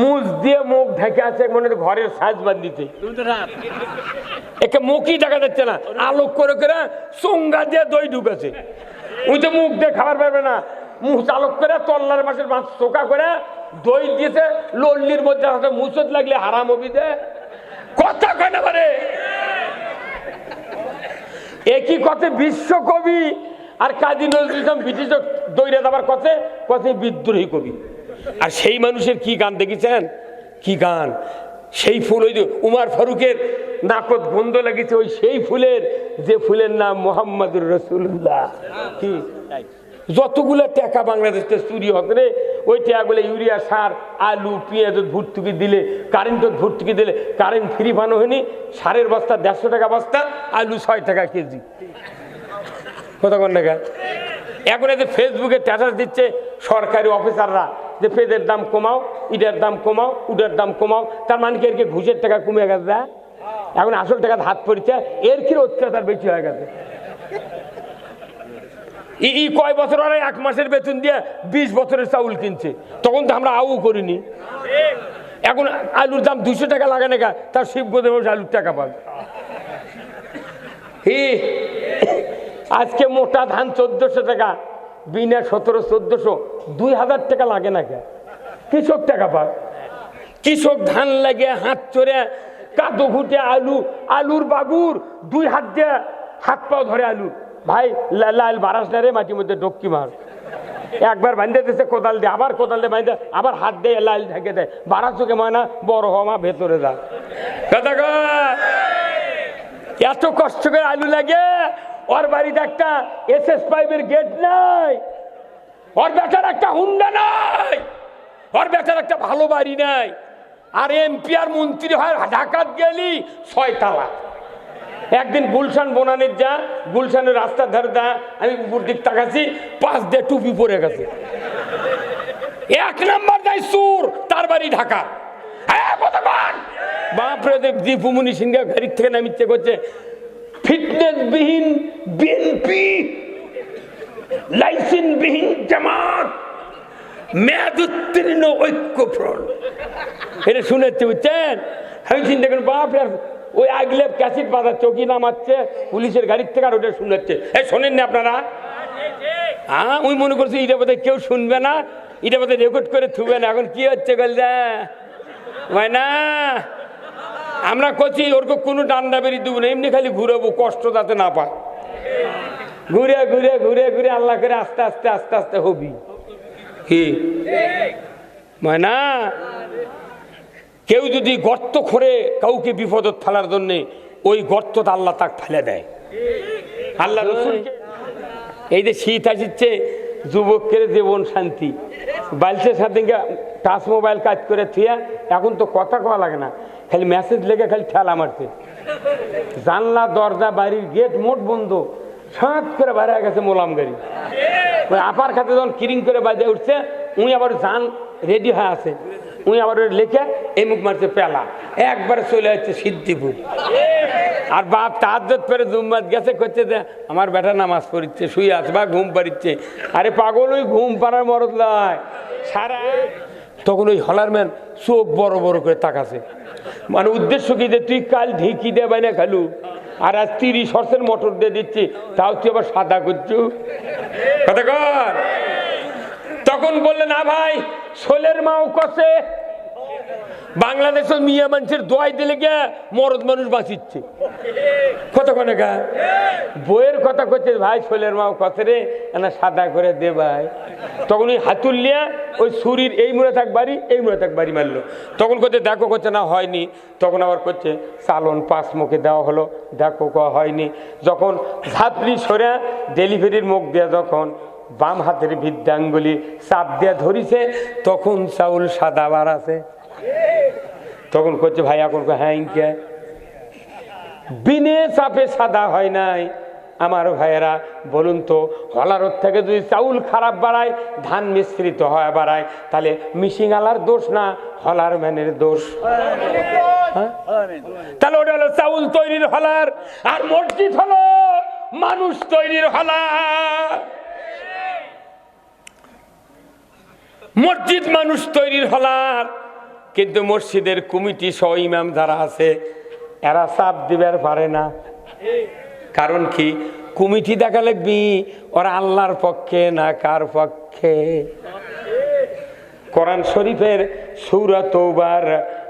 মুজ দিয়ে মুখ ঢেকে আছে মনে ঘরের সাজ বান্ধিতে একে মুখই দেখা যাচ্ছে না। আলোক করে করে চোঙ্গা দিয়ে দই ঢুকেছে। ওই তো মুখ দিয়ে খাবার পারবে না। মুখ চালক করে তল্লার মাসের মাছ চোকা করে দই দিয়েছে, লল্লির মধ্যে মুসত লাগলে হারাম হবি দে কথা কয় না পারে একই কথা বিশ্বকবি আর কাজী নজরুল ইসলাম ব্রিটিশ দৈরে দেওয়ার কথা কথা বিদ্রোহী কবি। আর সেই মানুষের কি গান দেখেছেন? কি গান? সেই ফুল ওই যে উমার ফারুকের নাকত গন্ধ লেগেছে, ওই সেই ফুলের, যে ফুলের নাম মোহাম্মদুর রসুল্লাহ কি? যতগুলো টাকা বাংলাদেশে চুরি হতে রে, ওই টাকাগুলো ইউরিয়া, সার, আলু, পেঁয়াজ, ভর্তুকি দিলে কারেন্ট ভর্তুকি দিলে কারেন্ট ফ্রি বানো হয়নি, সারের বস্তা দেড়শো টাকা বস্তা, আলু ছয় টাকা কেজি। কত কোন? টাকা এখন এদের ফেসবুকে স্ট্যাটাস দিচ্ছে সরকারি অফিসাররা যে পেঁদের দাম কমাও, ইটার দাম কমাও উডের দাম কমাও, তার মানে কি এর কি ঘুষের টাকা কমে গেছে না? এখন আসল টাকা হাত পড়ছে, এর কি অত্যাচার বেশি হয়ে গেছে? ই কয় বছর আরে এক মাসের বেতন দিয়ে বিশ বছরের চাউল কিনছে, তখন তো আমরা আউ করিনি। এখন আলুর দাম দুশো টাকা লাগে না তার শিব গোদে আলুর টাকা পাবে। হি, আজকে মোটা ধান চোদ্দশো টাকা বিনা সতেরো, চোদ্দশো, দুই হাজার টাকা লাগে না কে? কৃষক টাকা পায়। কৃষক ধান লাগে হাত চড়ে কাদো ঘুটে আলু, আলুর বাগুর, দুই হাত দিয়ে হাত পাও ধরে আলু। ভাই লাল বারাস না রে, মাটির মধ্যে ডক্কি মার। একবার বাঁধে দিতেছে কোদাল দিয়ে, আবার কোদাল দিয়ে বাঁধে, আবার হাত দিয়ে লাল ঢেকে দেয়। বারাস চোখে মানা বড় হওয়া মা ভেতরে যা। কথা। এত কষ্ট করে আলু লাগে? ওর বাড়িতে একটা এস এস পাইপের গেট নাই। ওর বেটার একটা হুন্ডা নাই। ওর বেটার একটা ভালো বাড়ি নাই। আর এমপি আর মন্ত্রী হয় ঢাকাত গেলি ছয় তালা একদিন গুলশান বনানের যা, গুলশানের রাস্তার ধারে দা, আমি উপর দিক তাকাচ্ছি পাঁচ দিয়ে টুপি পরে গেছে। এক নাম্বার দেয় সুর, তার বাড়ি ঢাকা। হ্যাঁ কতক্ষণ বাপরে দীপুমনি সিংহ গাড়ির থেকে নামিচ্ছে করছে ফিটনেস বিহীন বিএনপি লাইসেন্স বিহীন জামাত মেয়াদ উত্তীর্ণ ঐক্য ফ্রন্ট এটা শুনেছে, বুঝছেন? আমি চিন্তা করি, বাপরে ওই আগলে ক্যাসিট বাজার চৌকি নামাচ্ছে, পুলিশের গাড়ির থেকে আর ওটা শুনেছে। এই শোনেন না আপনারা? হ্যাঁ ওই মনে করছি এটা বোধহয় কেউ শুনবে না, এটা বোধহয় রেকর্ড করে থুবে না। এখন কি হচ্ছে ভাই না? আমরা করছি ওরকম কোনো ডান্ডা বেরিয়ে দেবো না, এমনি খালি ঘুরাবো, কষ্ট যাতে না পায়। ঘুরে ঘুরে ঘুরে ঘুরে আল্লাহ করে আস্তে আস্তে আস্তে আস্তে হবি। কি? ময়না? কেউ যদি গর্ত খোরে কাউকে বিপদত ফেলার জন্যে, ওই গর্তটা আল্লাহ তাক ফেলে দেয়। আল্লাহ এই যে শীত আসছে যুবকের জীবন শান্তি। বাইলসের সাথে টাচ মোবাইল কাজ করে থুয়া এখন তো কথা কওয়া লাগে না। খালি মেসেজ লেগে খালি ঠেলা মারছে। জানলা, দরজা, বাড়ির গেট মোট বন্ধ। সাঁত করে বাইরে গেছে মোলাম গাড়ি। ওই আপার খাতে যখন কিরিং করে বাজে উঠছে, উনি আবার জান রেডি হয়ে আছে। উনি আবার লেখে, এই মুখ মারছে পেলা। একবারে চলে যাচ্ছে সিদ্ধিপুর। আর বাপ তাহাজ্জত পেরে জুম্মাত গেছে করছে যে, আমার বেটা নামাজ পড়িচ্ছে, শুয়ে আছে বা ঘুম পাড়িচ্ছে। আরে পাগল, ওই ঘুম পাড়ার মরদ লয়। সারা তখন ওই হলারম্যান চোখ বড় বড় করে তাকাছে। মানে উদ্দেশ্য কি যে, তুই কাল ঢেকি দেবে না খালু, আর আজ তিরিশ হর্সের মোটর দিয়ে দিচ্ছি, তাও তুই আবার সাদা করছু? কথা কর তখন বললে না ভাই সোলের মাও কষে বাংলাদেশের মিয়া মানুষের দোয়াই দিলে গিয়ে মরদ মানুষ বাঁচিচ্ছে। কত কনে গা? বইয়ের কথা করছে ভাই ছোলের মাও কত রে? না সাদা করে দে ভাই। তখন ওই হাতুল নিয়ে ওই ছুরির এই মুড়ে থাক বাড়ি, এই মুড়ে থাক বাড়ি মারলো। তখন করছে দেখো করছে না, হয়নি। তখন আবার করছে চালন পাঁচ মুখে দেওয়া হলো, দেখো, ক, হয়নি। যখন ঝাপড়ি সরে ডেলিভারির মুখ দেয়া যখন বাম হাতের বৃদ্ধাঙ্গুলি চাপ দিয়ে ধরিছে, তখন চাউল সাদা বার আছে। তখন করছে, ভাই, এখন হ্যাঁ ইনকে। বিনে চাপে সাদা হয় নাই। আমার ভাইয়েরা, বলুন তো হলারত থেকে যদি চাউল খারাপ বাড়ায়, ধান মিশ্রিত হয়, বাড়ায়, তাহলে মিশিং আলার দোষ না হলার ম্যানের দোষ? হ্যাঁ? তাহলে ওটা হলো চাউল তৈরির হলার, আর মসজিদ হলো মানুষ তৈরির হলার। মসজিদ মানুষ তৈরির হলার। কিন্তু মসজিদের কমিটি সহ ইমাম যারা আছে, এরা চাপ দিবার পারে না। কারণ কি? কমিটি দেখা লাগবি, ওরা আল্লাহর পক্ষে না কার পক্ষে? কোরআন শরীফের সৌরা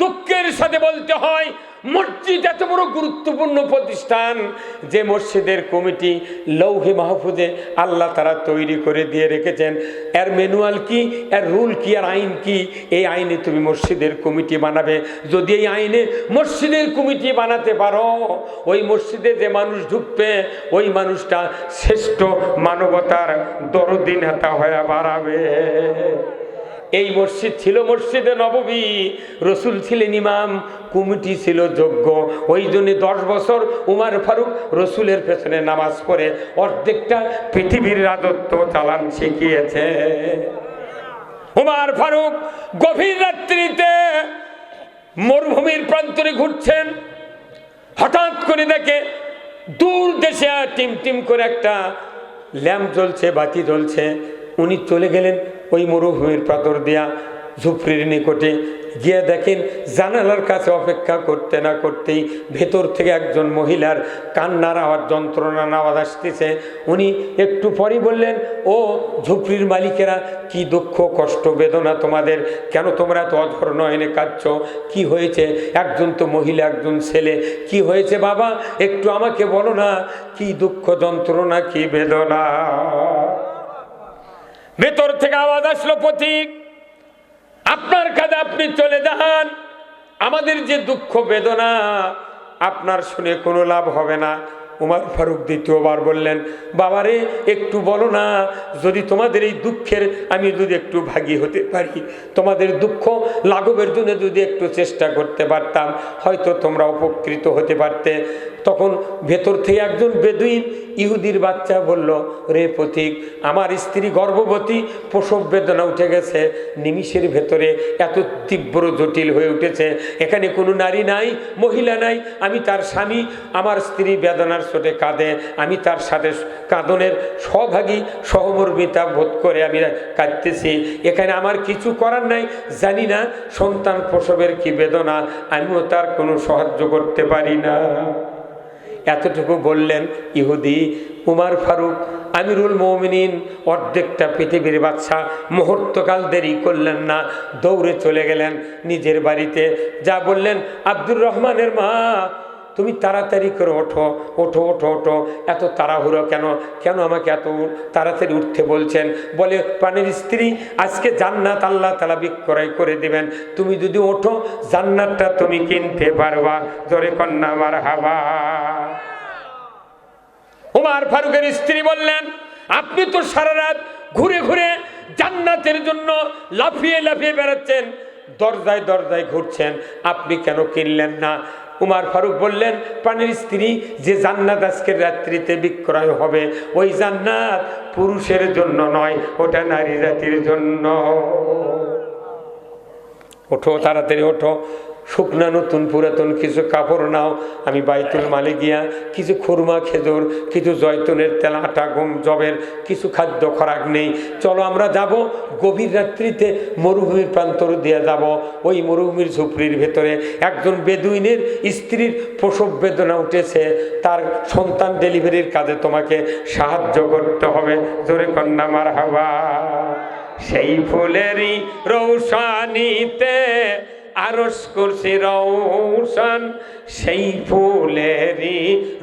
দুঃখের সাথে বলতে হয়, মসজিদ এত বড় গুরুত্বপূর্ণ প্রতিষ্ঠান যে মসজিদের কমিটি লৌহে মাহফুজে আল্লাহ তারা তৈরি করে দিয়ে রেখেছেন। এর ম্যানুয়াল কি, এর রুল কি, আর আইন কি? এই আইনে তুমি মসজিদের কমিটি বানাবে। যদি এই আইনে মসজিদের কমিটি বানাতে পারো, ওই মসজিদে যে মানুষ ঢুকবে, ওই মানুষটা শ্রেষ্ঠ মানবতার দরদি নেতা হয়ে বাড়াবে। এই মসজিদ ছিল মসজিদে নববী। রসুল ছিলেন ইমাম, কমিটি ছিল যোগ্য। ওই জন্য দশ বছর উমার ফারুক রসুলের পেছনে নামাজ পড়ে। অর্ধেকটা পৃথিবীর রাজত্ব চালান শিখিয়েছে। উমার ফারুক গভীর রাত্রিতে মরুভূমির প্রান্তরে ঘুরছেন। হঠাৎ করে দেখে দূর দেশে টিম টিম করে একটা ল্যাম্প জ্বলছে, বাতি জ্বলছে। উনি চলে গেলেন ওই মরুভূমির প্রাতর দিয়া ঝুপড়ির নিকটে গিয়ে দেখেন জানালার কাছে অপেক্ষা করতে না করতেই ভেতর থেকে একজন মহিলার কান্নার আওয়াজ যন্ত্রণার আওয়াজ আসতেছে। উনি একটু পরই বললেন, ও ঝুপড়ির মালিকেরা, কি দুঃখ, কষ্ট, বেদনা তোমাদের? কেন তোমরা এত অধর নয়নে কাঁদছ? কি হয়েছে? একজন তো মহিলা, একজন ছেলে। কি হয়েছে বাবা? একটু আমাকে বলো না। কি দুঃখ, যন্ত্রণা, কি বেদনা? ভেতর থেকে আওয়াজ আসলো পথিক আপনার কাজে আপনি চলে যান। আমাদের যে দুঃখ বেদনা, আপনার শুনে কোনো লাভ হবে না। উমার ফারুক দ্বিতীয়বার বললেন, বাবারে, একটু বলো না, যদি তোমাদের এই দুঃখের আমি যদি একটু ভাগী হতে পারি, তোমাদের দুঃখ লাঘবের জন্য যদি একটু চেষ্টা করতে পারতাম, হয়তো তোমরা উপকৃত হতে পারতে। তখন ভেতর থেকে একজন বেদুইন ইহুদির বাচ্চা বলল, রে পথিক, আমার স্ত্রী গর্ভবতী, প্রসব বেদনা উঠে গেছে। নিমিষের ভেতরে এত তীব্র জটিল হয়ে উঠেছে। এখানে কোনো নারী নাই, মহিলা নাই। আমি তার স্বামী, আমার স্ত্রী বেদনার চোটে কাঁদে। আমি তার সাথে কাঁদনের সহভাগী, সহমর্মিতা বোধ করে আমি কাঁদতেছি। এখানে আমার কিছু করার নাই। জানি না সন্তান প্রসবের কি বেদনা। আমিও তার কোনো সাহায্য করতে পারি না। এতটুকু বললেন, ইহুদি, উমার ফারুক, আমিরুল মৌমিনিন, অর্ধেকটা পৃথিবীর বাচ্চা মুহূর্তকাল দেরি করলেন না, দৌড়ে চলে গেলেন নিজের বাড়িতে। যা বললেন, আব্দুর রহমানের মা তুমি তাড়াতাড়ি করে ওঠো ওঠো ওঠো ওঠো। এত তাড়াহুড়ো কেন? কেন আমাকে এত তাড়াতাড়ি উঠতে বলছেন? বলে প্রাণের স্ত্রী, আজকে জান্নাত আল্লাহ তালা বিক্রয় করে দেবেন। তুমি যদি ওঠো, জান্নাতটা তুমি কিনতে পারবা। জোরে কন্যা আমার হাবা উমার ফারুকের স্ত্রী বললেন, আপনি তো সারা রাত ঘুরে ঘুরে জান্নাতের জন্য লাফিয়ে লাফিয়ে বেড়াচ্ছেন, দরজায় দরজায় ঘুরছেন। আপনি কেন কিনলেন না? উমার ফারুক বললেন পানির স্ত্রী যে জান্নাত আজকের রাত্রিতে বিক্রয় হবে, ওই জান্নাত পুরুষের জন্য নয়, ওটা নারী জাতির জন্য। ওঠো, তাড়াতাড়ি ওঠো। শুকনা নতুন পুরাতন কিছু কাপড় নাও। আমি বাইতুল মালে গিয়া কিছু খুরমা, খেজুর, কিছু জয়তুনের তেল, আটা, গম, জবের কিছু খাদ্য, খরাক নেই। চলো আমরা যাব গভীর রাত্রিতে মরুভূমির প্রান্তর দিয়ে যাব। ওই মরুভূমির ঝুপড়ির ভেতরে একজন বেদুইনের স্ত্রীর প্রসব বেদনা উঠেছে। তার সন্তান ডেলিভারির কাজে তোমাকে সাহায্য করতে হবে। জোরে কন্যা মার হাওয়া সেই ফুলেরই রৌশানিতে আরস করছে রৌশন সেই ফুলেরই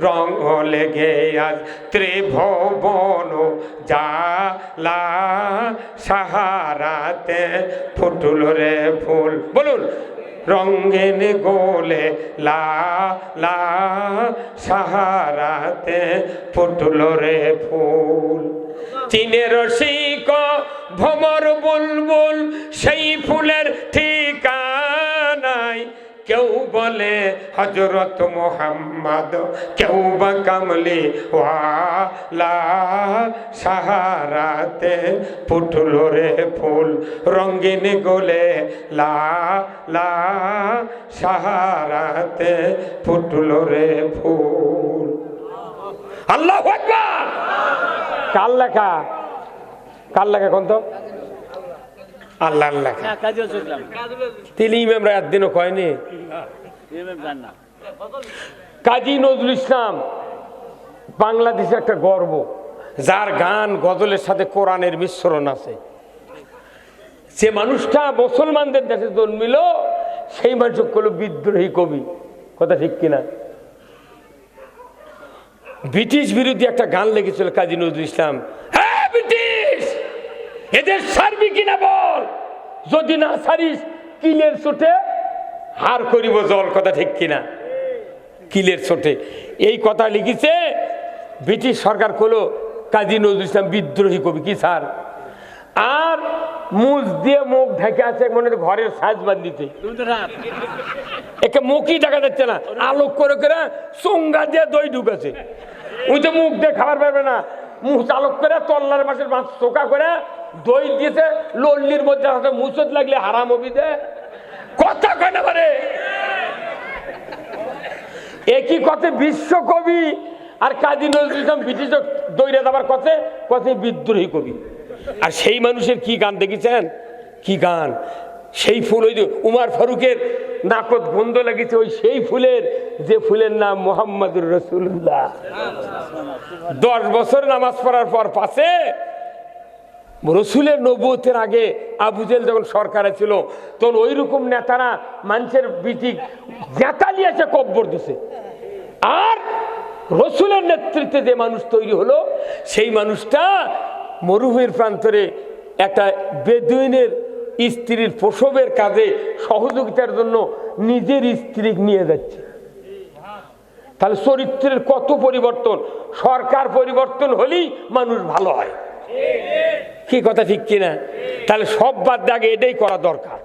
রং লেগে আজ ত্রিভুবন জালা সাহারাতে ফুটুল রে ফুল, বলুন। রঙ্গিন গোলে লা লা, সাহারাতে ফুটুল রে ফুল। চীনের শিক ভমর বুলবুল, সেই ফুলের ঠিকানায় কেউ বলে হজরত মোহাম্মদ, কেউ বা কামলি, ওয়ালা সাহারাতে ফুটল রে ফুল রঙ্গিন গোলে লা সাহারাতে ফুটল রে ফুল। আল্লাহ কার লেখা? কার লেখা কোন তো? আল্লাহ কাজেও চললাম তিনি ইমামরা একদিনও কয়নি? কাজী নজরুল ইসলাম বাংলাদেশে একটা গর্ব যার গান গজলের সাথে কোরআনের মিশ্রণ আছে। যে মানুষটা মুসলমানদের দেশে জন্মিল সেই মানুষ হলো বিদ্রোহী কবি। কথা ঠিক কিনা? ব্রিটিশ বিরোধী একটা গান লেগেছিল কাজী নজরুল ইসলাম। হ্যাঁ এদের সারবি কিনা বল? যদি না সারিস কিলের চোটে হার করিব জল, কথা ঠিক কিনা? কিলের ছোটে। এই কথা লিখেছে ব্রিটিশ সরকার করল কাজী নজরুল ইসলাম বিদ্রোহী কবি, কি স্যার? আর মুখ দিয়ে মুখ ঢেকে আছে মনে ঘরের সাজ বান্ধিতে। তুমি একে মুখই দেখা যাচ্ছে না। আলোক করে করে চোঙ্গা দিয়ে দই ঢুকেছে। ওই তো মুখ দিয়ে খাবার পারবে না। মুখ চালক করে, তল্লার মাসের মাছ চোকা করে, দই দিয়েছে, লল্লির মধ্যে হাতে মুসত লাগলে হারাম হবি দে। কথা কয় পারে একই কথা বিশ্বকবি আর কাজী নজরুল ইসলাম ব্রিটিশ দৈরে দেওয়ার কথে কথে বিদ্রোহী কবি। আর সেই মানুষের কি গান দেখেছেন? কি গান? সেই ফুল ওই উমার ফারুকের নাকত গন্ধ লেগেছে, ওই সেই ফুলের যে ফুলের নাম মোহাম্মদুর রসুল্লাহ দশ বছর নামাজ পড়ার পর পাশে রসুলের নবুয়তের আগে আবুজেল যখন সরকারে ছিল, তখন ওই রকম নেতারা মানুষের বিটি জেতালিয়েছে কব্বর দিছে। আর রসুলের নেতৃত্বে যে মানুষ তৈরি হলো, সেই মানুষটা মরুভূমির প্রান্তরে একটা বেদুইনের স্ত্রীর প্রসবের কাজে সহযোগিতার জন্য নিজের স্ত্রী নিয়ে যাচ্ছে। তাহলে চরিত্রের কত পরিবর্তন? সরকার পরিবর্তন হলেই মানুষ ভালো হয়। কি কথা ঠিক কিনা? তাহলে সব বাদ আগে এটাই করা দরকার।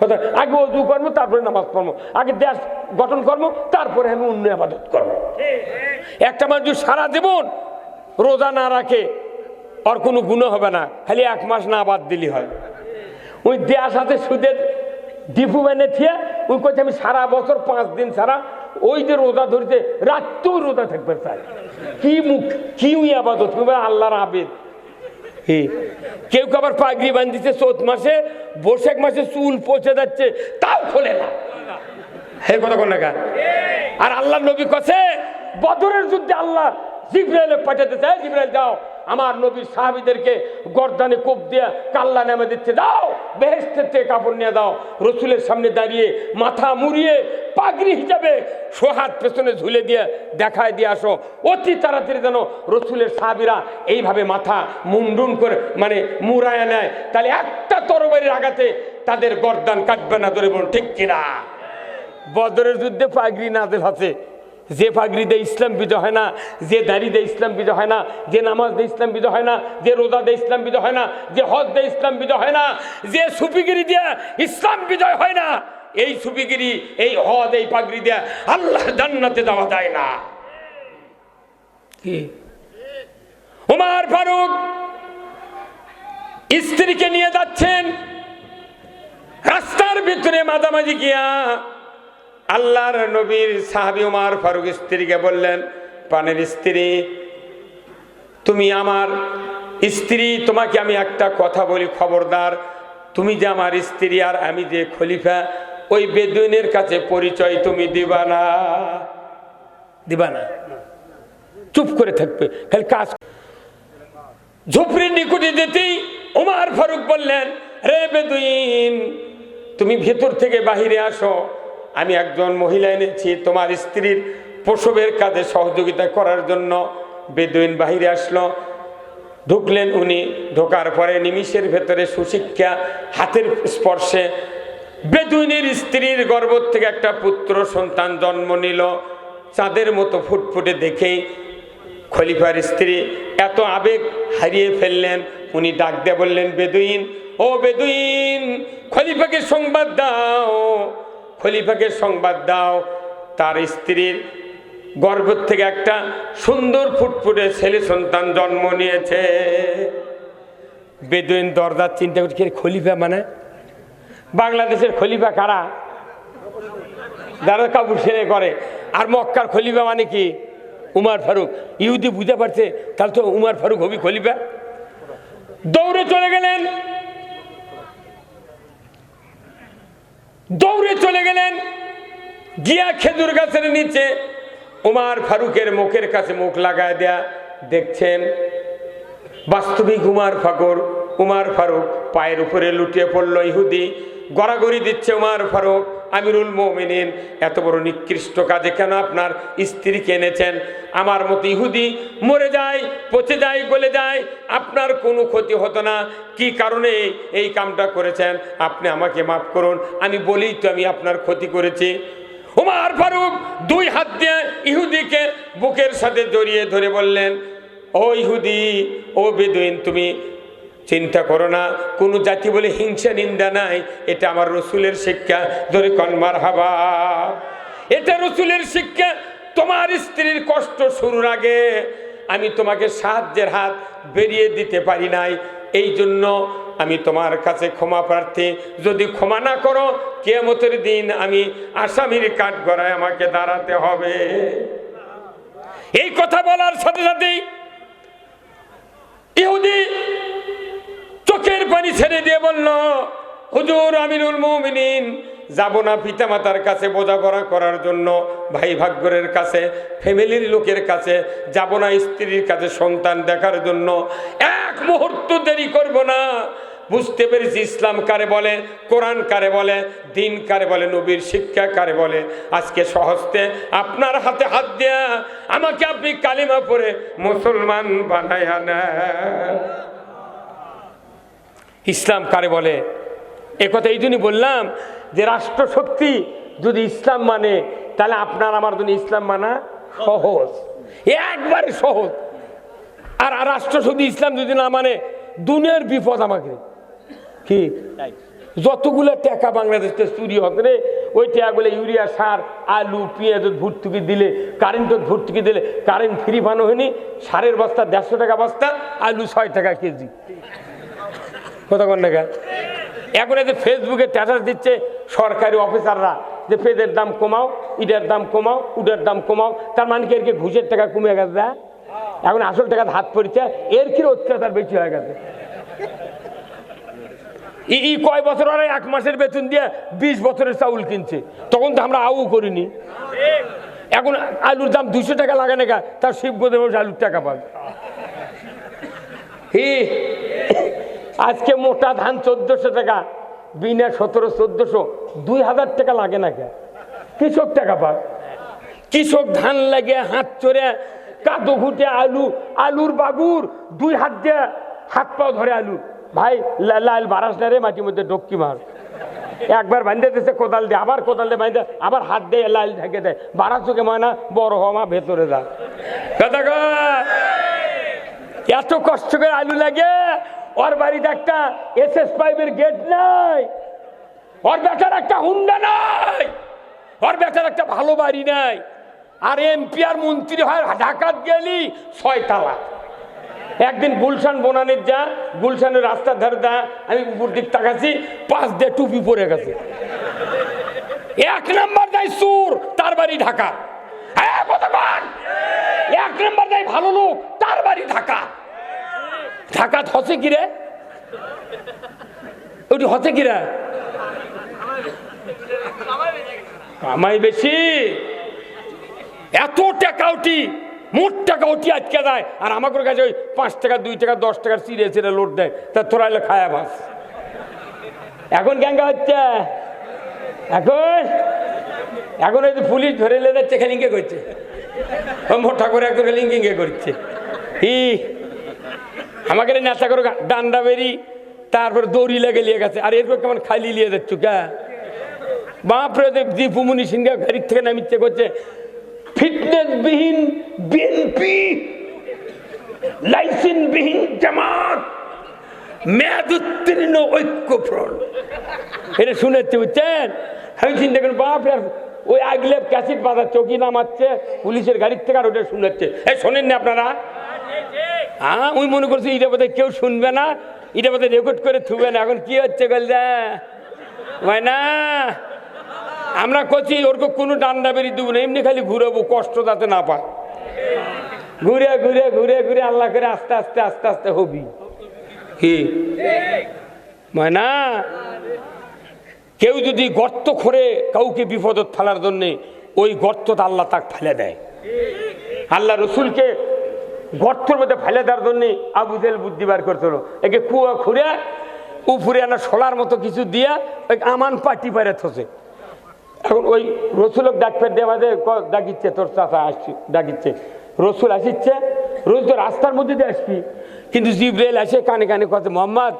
কথা, আগে অজু কর্ম, তারপরে নামাজ কর্ম আগে দেশ গঠন কর্ম, তারপরে আমি অন্য আবাদত কর্ম একটা মানুষ সারা জীবন রোজা না রাখে আর কোনো গুণ হবে না। খালি এক মাস না বাদ দিলি হয়। ওই দেয়া সাথে সুদের ডিপু মেনে থিয়ে, ওই কইছে আমি সারা বছর পাঁচ দিন ছাড়া ওই যে রোজা ধরতে রাত্রেও রোজা থাকবে চাই কি মুখ, কি উই আবাদত? বলে, আল্লাহর আবেদ। কেউ আবার পাগড়ি বান্ধিছে চৌথ মাসে? বৈশাখ মাসে চুল পচে যাচ্ছে, তাও খোলে না। হে কথা কোন আর আল্লাহ নবী কছে বদরের যুদ্ধে আল্লাহ জিব্রাইলে পাঠাতে চায়, জিব্রাইল, যাও। আমার নবীর সাহাবিদেরকে গর্দানে কোপ দিয়া কাল্লা নেমে দিচ্ছে, দাও বেহেস্তের কাপড় নিয়ে দাও। রসুলের সামনে দাঁড়িয়ে মাথা মুড়িয়ে পাগড়ি হিসাবে সোহাত পেছনে ঝুলে দিয়ে দেখায় দিয়ে আসো। অতি তাড়াতাড়ি যেন রসুলের সাহাবিরা এইভাবে মাথা মুন্ডুন করে মানে মুড়ায় নেয়। তাহলে একটা তরবারির আঘাতে তাদের গর্দান কাটবে না ধরে বলুন, ঠিক কিনা? বদরের যুদ্ধে পাগড়ি নাজেল আছে। যে পাগড়ি দিয়ে ইসলাম বিজয় হয় না যে দাড়ি দিয়ে ইসলাম বিজয় হয় না যে নামাজ দিয়ে ইসলাম বিজয় হয় না যে রোজা দিয়ে ইসলাম বিজয় হয় না যে হজ দিয়ে ইসলাম বিজয় হয় না যে সুফিগিরি দিয়ে ইসলাম বিজয় হয় না এই সুপিগিরি এই হজ এই পাগড়ি দিয়ে আল্লাহ জান্নাতে যাওয়া যায় না। কি? উমার ফারুক স্ত্রীকে নিয়ে যাচ্ছেন রাস্তার ভিতরে মাঝামাঝি গিয়া আল্লাহর নবীর সাহাবি উমার ফারুক স্ত্রীকে বললেন, পানের স্ত্রী, তুমি আমার স্ত্রী, তোমাকে আমি একটা কথা বলি খবরদার। তুমি যে আমার স্ত্রী আর আমি যে খলিফা, ওই বেদুইনের কাছে পরিচয় তুমি দিবা না। দিবা না? চুপ করে থাকবে। খালি কাজ ঝুপড়ির নিকুটে যেতেই ওমার ফারুক বললেন, রে বেদুইন, তুমি ভেতর থেকে বাহিরে আসো। আমি একজন মহিলা এনেছি, তোমার স্ত্রীর প্রসবের কাজে সহযোগিতা করার জন্য বেদুইন বাহিরে আসলো। ঢুকলেন উনি, ঢোকার পরে নিমিষের ভেতরে সুশিক্ষা, হাতের স্পর্শে বেদুইনের স্ত্রীর গর্ভ থেকে একটা পুত্র সন্তান জন্ম নিল। চাঁদের মতো ফুটফুটে দেখেই খলিফার স্ত্রী এত আবেগ হারিয়ে ফেললেন। উনি ডাক দিয়ে বললেন, বেদুইন, ও বেদুইন, খলিফাকে সংবাদ দাও। খলিফাকে সংবাদ দাও, তার স্ত্রীর গর্ভ থেকে একটা সুন্দর ফুটফুটে ছেলে সন্তান জন্ম নিয়েছে। বেদুইন দরদার চিন্তা করছে খলিফা মানে? বাংলাদেশের খলিফা কারা? যারা কাপড় সেরে করে। আর মক্কার খলিফা মানে কি? উমার ফারুক। ইহুদি বুঝতে পারছে, তাহলে তো উমার ফারুক হবি খলিফা। দৌড়ে চলে গেলেন। দৌড়ে চলে গেলেন। গিয়া খেজুর গাছের নিচে উমার ফারুকের মুখের কাছে মুখ লাগায় দেয়া। দেখছেন, বাস্তবিক উমার ফাগর উমার ফারুক পায়ের উপরে লুটিয়ে পড়ল ইহুদি। গড়াগড়ি দিচ্ছে উমার ফারুক, আমিরুল মমিনিন। এত বড় নিকৃষ্ট কাজে কেন আপনার স্ত্রীকে এনেছেন? আমার মতো ইহুদি মরে যায়, পচে যায়, গলে যায়, আপনার কোনো ক্ষতি হতো না। কি কারণে এই কামটা করেছেন? আপনি আমাকে মাফ করুন, আমি বলেই তো আমি আপনার ক্ষতি করেছি। উমার ফারুক দুই হাত দিয়ে ইহুদিকে বুকের সাথে জড়িয়ে ধরে বললেন, ও ইহুদি, ও বেদুইন, তুমি চিন্তা করো না, কোনো জাতি বলে হিংসা নিন্দা নাই, এটা আমার রসুলের শিক্ষা ধরে কনমার হাবা এটা রসুলের শিক্ষা, তোমার স্ত্রীর কষ্ট শুরুর আগে আমি তোমাকে সাহায্যের হাত বেরিয়ে দিতে পারি নাই, এই জন্য আমি তোমার কাছে ক্ষমা প্রার্থী। যদি ক্ষমা না করো কেমতের দিন আমি আসামির কাঠ গড়ায় আমাকে দাঁড়াতে হবে। এই কথা বলার সাথে সাথেই ইহুদি পানি ছেড়ে দিয়ে বলল, হুজুর আমিরুল মুমিনিন, যাব না পিতামাতার কাছে বোঝাপড়া করার জন্য, ভাই ভাগ্যরের কাছে, ফ্যামিলির লোকের কাছে, যাব না স্ত্রীর কাছে সন্তান দেখার জন্য। এক মুহূর্ত দেরি করব না। বুঝতে পেরেছি ইসলাম কারে বলে, কোরআন কারে বলে, দিন কারে বলে, নবীর শিক্ষা কারে বলে। আজকে সহজতে আপনার হাতে হাত দেয়া আমাকে আপনি কালিমা পরে মুসলমান বানায়া নেন। ইসলাম কারে বলে? এ কথা এই জন্যই বললাম যে রাষ্ট্রশক্তি যদি ইসলাম মানে তাহলে আপনার আমার জন্য ইসলাম মানা সহজ। একবারে সহজ। আর রাষ্ট্রশক্তি ইসলাম যদি না মানে দুনিয়ার বিপদ আমাকে। কি? যতগুলো টাকা বাংলাদেশে চুরি হতে রে ওই টাকাগুলো ইউরিয়া সার আলু পেঁয়াজ ভর্তুকি দিলে কারেন্টত ভর্তুকি দিলে কারেন্ট ফ্রি বানো হয়নি সারের বস্তা দেড়শো টাকা বস্তা আলু ছয় টাকা কেজি। কোন টাকা এখন যে ফেসবুকে স্ট্যাটাস দিচ্ছে সরকারি অফিসাররা যে পেঁয়াজের দাম কমাও ইটের দাম কমাও উডের দাম কমাও তার মানে কি এর কি ঘুষের টাকা কমে গেছে? এখন আসল টাকা হাত পড়ছে এর কি অত্যাচার বেশি হয়ে গেছে? ই কয় বছর আরে এক মাসের বেতন দিয়ে বিশ বছরের চাউল কিনছে? তখন তো আমরা আউ করিনি। এখন আলুর দাম দুশো টাকা লাগে না গা, তার শিবগোদে বসে আলুর টাকা পাবে। হি আজকে মোটা ধান চোদ্দশো টাকা, বিনা সতেরো চোদ্দশো, দুই হাজার টাকা লাগে না কে কৃষক টাকা পায়। কৃষক ধান লাগে, হাত চড়ে, কাদো ঘুটে আলু, আলুর বাগুর, দুই হাত দিয়ে হাত পাও ধরে আলু। ভাই লাল বারাস না রে, মাটির মধ্যে ডক্কি মার। একবার বাঁধতে দিচ্ছে কোদাল দিয়ে, আবার কোদাল দিয়ে বাঁধতে আবার হাত দিয়ে লাল ঢেকে দেয়। বারাস চোখে ময়না বড় হওয়া মা ভেতরে যা। কথা এত কষ্ট করে আলু লাগে ওর বাড়িতে একটা এস এস পাইপের গেট নাই। ওর বেটার একটা হুন্ডা নাই। ওর বেটার একটা ভালো বাড়ি নাই। আর এমপি আর মন্ত্রী হয় ঢাকাত গেলি ছয়তলা। একদিন গুলশান বনানের যা, গুলশানের রাস্তার ধারে দা, আমি উপর দিক তাকাচ্ছি পাঁচ দিয়ে টুপি পরে গেছে। এক নাম্বার দেয় সুর, তার বাড়ি ঢাকা। এক নাম্বার দেয় ভালো লোক, তার বাড়ি ঢাকা। ঢাকা হসে কিরে ওটি হসে কিরা কামাই বেশি। এত টাকা উঠি মোট টাকা উঠি আটকে দেয়। আর আমাদের কাছে ওই পাঁচ টাকা, দুই টাকা, দশ টাকার চিড়ে চিড়ে লোড দেয়। তা তোরা এলে খায়া ভাস এখন গ্যাঙ্গা হচ্ছে। এখন? এখন ওই পুলিশ ধরে লেগে চেখে লিঙ্গে করছে। মোটা করে একদম লিঙ্গে করছে। ই আমাকে নেশা করো ডান্ডা বেরি, তারপরে দড়ি লেগে লিয়ে গেছে। আর এরপর কেমন খালি লিয়ে যাচ্ছ কে বাপরে দীপুমুনি সিংহা ঘাড়ির থেকে নামিচ্ছে করছে ফিটনেস বিহীন বিএনপি লাইসেন্স বিহীন জামাত মেয়াদ উত্তীর্ণ ঐক্য ফ্রন্ট এটা শুনেছে, বুঝছেন? আমি চিন্তা করি বাপ ওই আগলে ক্যাসিট বাজার চৌকি নামাচ্ছে? পুলিশের গাড়ির থেকে আর ওটা শুনাচ্ছে এই শোনেন না আপনারা? হ্যাঁ ওই মনে করছি এটা বোধহয় কেউ শুনবে না এটা বোধহয় রেকর্ড করে থুবে না, এখন কি হচ্ছে গলদা? ভাই না, আমরা করছি ওরকম কোনো ডান্ডা বেরিয়ে দেবো না, এমনি খালি ঘুরাবো, কষ্ট যাতে না পায়। ঘুরে ঘুরে ঘুরে ঘুরে আল্লাহ করে আস্তে আস্তে আস্তে আস্তে হবি। কি? ময়না কেউ যদি গর্ত করে কাউকে বিপদত ফেলার জন্যে, ওই গর্তটা আল্লাহ তাক ফেলে দেয়। আল্লাহ রসুলকে গর্তর মধ্যে ফেলে দেওয়ার জন্যে আবু জেল বুদ্ধি বার করছিল। একে কুয়া খুঁড়ে উপরে আনা সোলার মতো কিছু দিয়া ওই আমান পাটি পারে থসে এখন ওই রসুলক ডাক ফের দেওয়া ডাকিচ্ছে, তোর চাচা আসছি, ডাকিচ্ছে। রসুল আসিচ্ছে রোজ তো রাস্তার মধ্যে দিয়ে আসবি। কিন্তু জিব্রাইল আসে কানে কানে কথা মোহাম্মদ,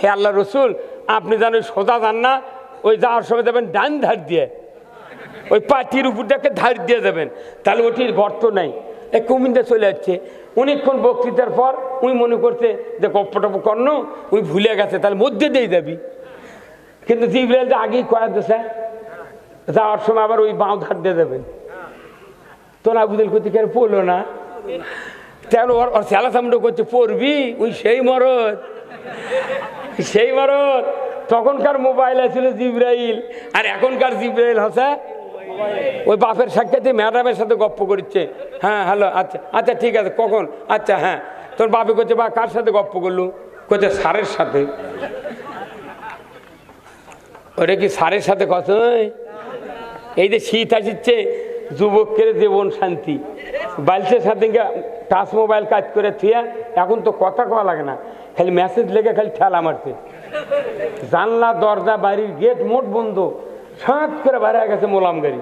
হে আল্লাহ রসুল, আপনি জানো সোজা যান না, ওই যাওয়ার সময় যাবেন ডান ধার দিয়ে। ওই পাটির উপর দিয়ে ধার দিয়ে যাবেন। তাহলে ওটির গর্ত নাই। এক কুমিন্দা চলে যাচ্ছে। অনেকক্ষণ বক্তৃতার পর উনি মনে করছে যে গপ্প টপ কর্ণ, উনি ভুলে গেছে, তাহলে মধ্যে দিয়ে যাবি। কিন্তু জিব্রাইল তো আগেই কয়া দিছে, যাওয়ার সময় আবার ওই বাঁ ধার দিয়ে দেবেন। তোর আবুদুল কতিকার পড়ল না? তেমন ওর ওর স্যালা সামনে করছে, পড়বি? ওই সেই মরদ। সেই মরদ। তখনকার মোবাইল আছিল জিব্রাইল, আর এখনকার জিব্রাইল হচ্ছে ওই বাপের সাক্ষাতে ম্যাডামের সাথে গপ্প করছে হ্যাঁ হ্যালো আচ্ছা আচ্ছা ঠিক আছে, কখন? আচ্ছা হ্যাঁ। তোর বাপে করছে বা, কার সাথে গপ্প করলু? করছে স্যারের সাথে। ওটা কি স্যারের সাথে কথা এই যে শীত আসিচ্ছে, যুবকের জীবন শান্তি। বালছের সাথে টাচ মোবাইল কাজ করে থুয়া এখন তো কথা কওয়া লাগে না। খালি মেসেজ লেগে খালি ঠেলা মারছে। জানলা, দরজা, বাড়ির গেট মোট বন্ধ। সাঁত করে বাইরে গেছে মোলাম গাড়ি।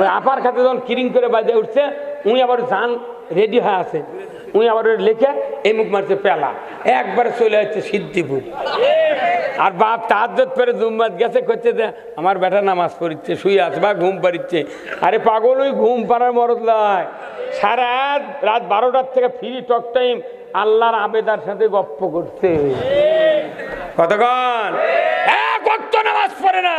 ওই আপার খাতে যখন কিরিং করে বাজে উঠছে, উনি আবার যান রেডি হয়ে আছে। উনি আবার লেখে, এই মুখ মারছে পেলা। একবারে চলে যাচ্ছে সিদ্ধিপুর। আর বাপ তাহাজ্জত পেরে জুম্মাত গেছে করছে যে, আমার বেটা নামাজ পড়িচ্ছে, শুয়ে আছে, বা ঘুম পাড়িচ্ছে। আরে পাগল, ওই ঘুম পাড়ার মরদ লয়। সারা রাত বারোটার থেকে ফ্রি টক টাইম আল্লাহর আবেদার সাথে গপ্প করছে। কতক্ষণ এক ওয়াক্ত নামাজ পড়ে না